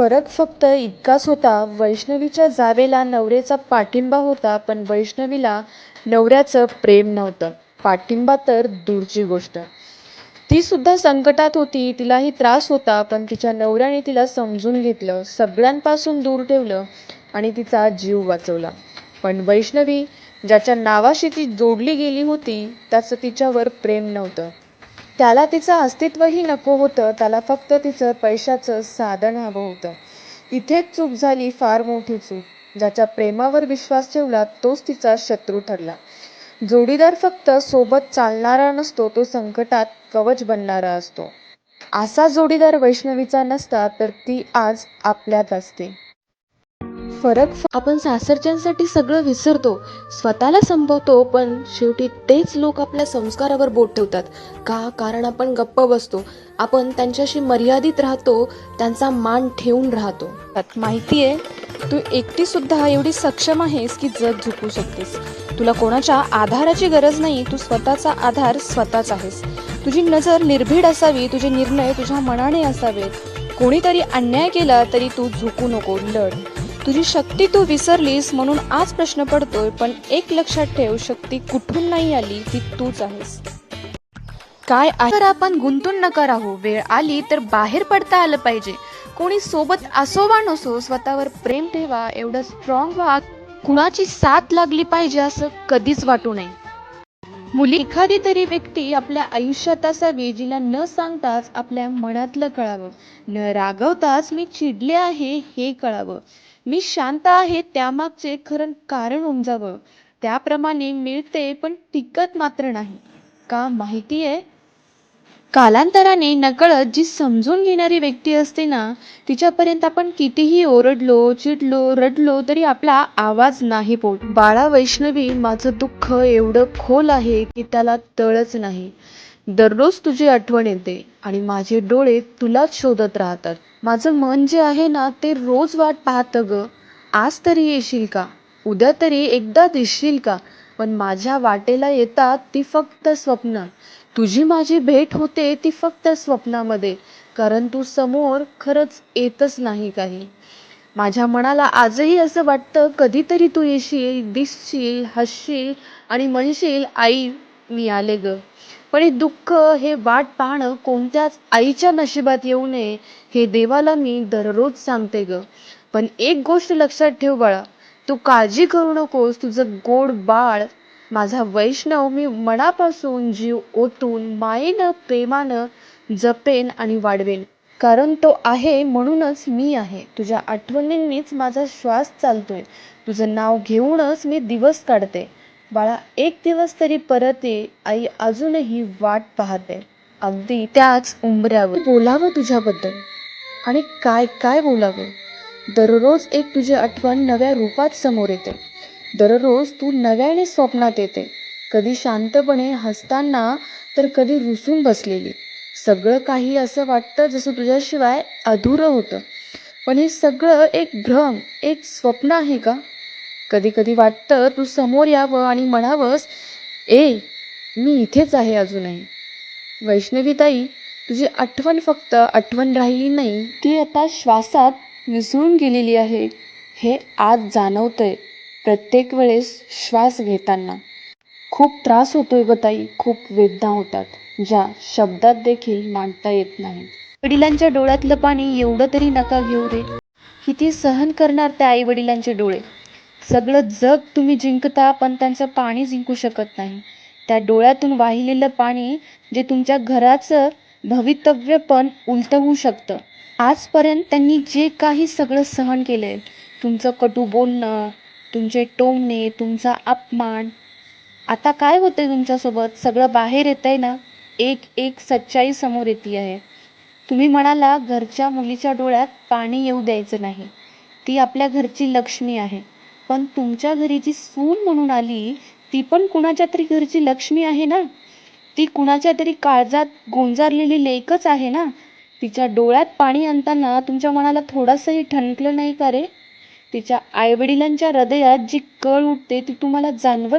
फरक फक्त इतकाच होता वैष्णवीच्या जावेला नवऱ्याचा पाठिंबा होता पण वैष्णवीला नवऱ्याचं प्रेम नव्हतं. पाठिंबा तर दूरची गोष्ट. ती सुद्धा संकटात होती. तिलाही त्रास होता पण तिच्या नवऱ्याने तिला समजून घेतलं, सगळ्यांपासून दूर ठेवलं आणि तिचा जीव वाचवला. पण वैष्णवी ज्याच्या नावाशी ती जोडली गेली होती त्याचं तिच्यावर प्रेम नव्हतं. त्याला तिचं अस्तित्वही नको होतं. त्याला फक्त तिचं पैशाचं साधन हवं होतं. इथेच चूक झाली फार मोठी चूक. ज्याच्या प्रेमावर विश्वास ठेवला तोच तिचा शत्रू ठरला. जोडीदार फक्त सोबत चालणारा नसतो तो संकटात कवच बनणारा असतो. असा जोडीदार वैष्णवीचा नसता तर ती आज आपल्यात असते फरक आपण सासरच्यांसाठी सगळं विसरतो, स्वतःला संपवतो पण शेवटी तेच लोक आपल्या संस्कारावर बोट ठेवतात. का? कारण आपण गप्प बसतो. आपण त्यांच्याशी मर्यादित राहतो, त्यांचा मान ठेवून राहतो. माहितीये तू एकटी सुद्धा एवढी सक्षम आहेस की जग झुकू शकतेस. तुला कोणाच्या आधाराची गरज नाही. तू स्वतःचा आधार स्वतःच आहेस. तुझी नजर निर्भीड असावी, तुझे निर्णय तुझ्या मनाने असावेत. कोणीतरी अन्याय केला तरी तू झुकू नको, लढ. तुझी शक्ती तू विसरलीस म्हणून आज प्रश्न पडतोय पण एक लक्षात ठेव शक्ती कुठून नाही आली ती तूच आहेस. काय तर आपण गुंतून नका राहू. वेळ आली तर बाहेर पडता आलं पाहिजे. कोणी सोबत असो वा नसो स्वतःवर प्रेम ठेवा, एवढं स्ट्रॉंग व्हा कुणाची साथ लागली पाहिजे असं कधीच वाटू नये. मुली एखादी तरी व्यक्ती आपल्या आयुष्यात असावी जिला न सांगताच आपल्या मनातलं कळावं. न रागवताच मी चिडले आहे हे कळावं. मी शांत आहे त्यामागचे खरं कारण उमजावं. त्याप्रमाणे मिळते पण टिकत मात्र नाही. का माहिती आहे कालांतराने नकळत जी समजून घेणारी व्यक्ती असते ना तिच्यापर्यंत आपण कितीही ओरडलो, चिडलो, रडलो तरी आपला आवाज नाही पोट बाळा वैष्णवी माझं दुःख एवढं खोल आहे की त्याला तळच नाही. दररोज तुझी आठवण येते आणि माझे डोळे तुलाच शोधत राहतात. माझं मन जे आहे ना ते रोज वाट पाहतं गं. आज तरी येशील का? उद्या तरी एकदा दिसशील का? पण माझ्या वाटेला येतात ती फक्त स्वप्न. तुझी माझी भेट होते ती फक्त स्वप्नामध्ये. कारण तू समोर खरंच येतच नाही काही. माझ्या मनाला आजही असं वाटतं कधीतरी तू येशील, दिसशील, हसशील आणि म्हणशील आई मी आले गं. पण हे दुःख, हे वाट पाहणं कोणत्याच आईच्या नशिबात येऊ नये हे देवाला मी दररोज सांगते गं. पण एक गोष्ट लक्षात ठेव बाळा, तू काळजी करू नकोस. तुझं गोड बाळ माझा वैष्णव मी मनापासून, जीव ओतून, मायेनं, प्रेमानं जपेन आणि वाढवेन. कारण तो आहे म्हणूनच मी आहे. तुझ्या आठवणींनीच माझा श्वास चालतोय. तुझं नाव घेऊनच मी दिवस काढते. बाळा एक दिवस तरी परत ये. आई अजूनही वाट पाहते अगदी त्याच उंबऱ्यावर. बोलावं तुझ्याबद्दल. आणि काय काय बोलावं? दररोज एक तुझी आठवण नव्या रूपात समोर येते. दररोज तू नव्याने स्वप्नात येते. कधी शांतपणे हसताना तर कधी रुसून बसलेली. सगळं काही असं वाटतं जसं तुझ्याशिवाय अधुरं होतं. पण हे सगळं एक भ्रम, एक स्वप्न आहे का? कधी कधी वाटतं तू समोर यावं आणि म्हणावंस ए मी इथेच आहे अजूनही. वैष्णवीताई तुझी आठवण फक्त आठवण राहिली नाही, ती आता श्वासात मिसळून गेलेली आहे हे आज जाणवतंय प्रत्येक वेळेस श्वास घेताना. खूप त्रास होतोय ग ताई. खूप वेदना होतात, ज्या शब्दात देखील मांडता येत नाही वडिलांच्या डोळ्यातलं पाणी एवढं तरी नका घेऊ रे. किती सहन करणार त्या आई वडिलांचे डोळे. सगळं जग तुम्ही जिंकता पण त्यांचं पाणी जिंकू शकत नाही. त्या डोळ्यातून वाहिलेलं पाणी जे तुमच्या घराचं भवितव्य पण उलटवू शकतं. आजपर्यंत त्यांनी जे काही सगळं सहन केलं आहे तुमचं कटू बोलणं, तुमचे टोमणे, तुमचा अपमान. आता काय होतंय तुमच्यासोबत? सगळं बाहेर येतंय ना? एक एक सच्चाई समोर येते आहे. तुम्ही म्हणाला घरच्या मुलीच्या डोळ्यात पाणी येऊ द्यायचं नाही. ती आपल्या घरची लक्ष्मी आहे. पण तुमच्या घरी जी सून म्हणून आली ती पण कुणाच्या तरी घरची लक्ष्मी आहे ना? ती कुणाच्या तरी काळजात गोंजारलेली लेकच आहे ना? तिच्या डोळ्यात पाणी आणताना तुमच्या मनाला थोडंसंही ठणकलं नाही का रे? तिच्या आईवडिलांच्या हृदयात जी कळ उठते ती तुम्हाला जाणवत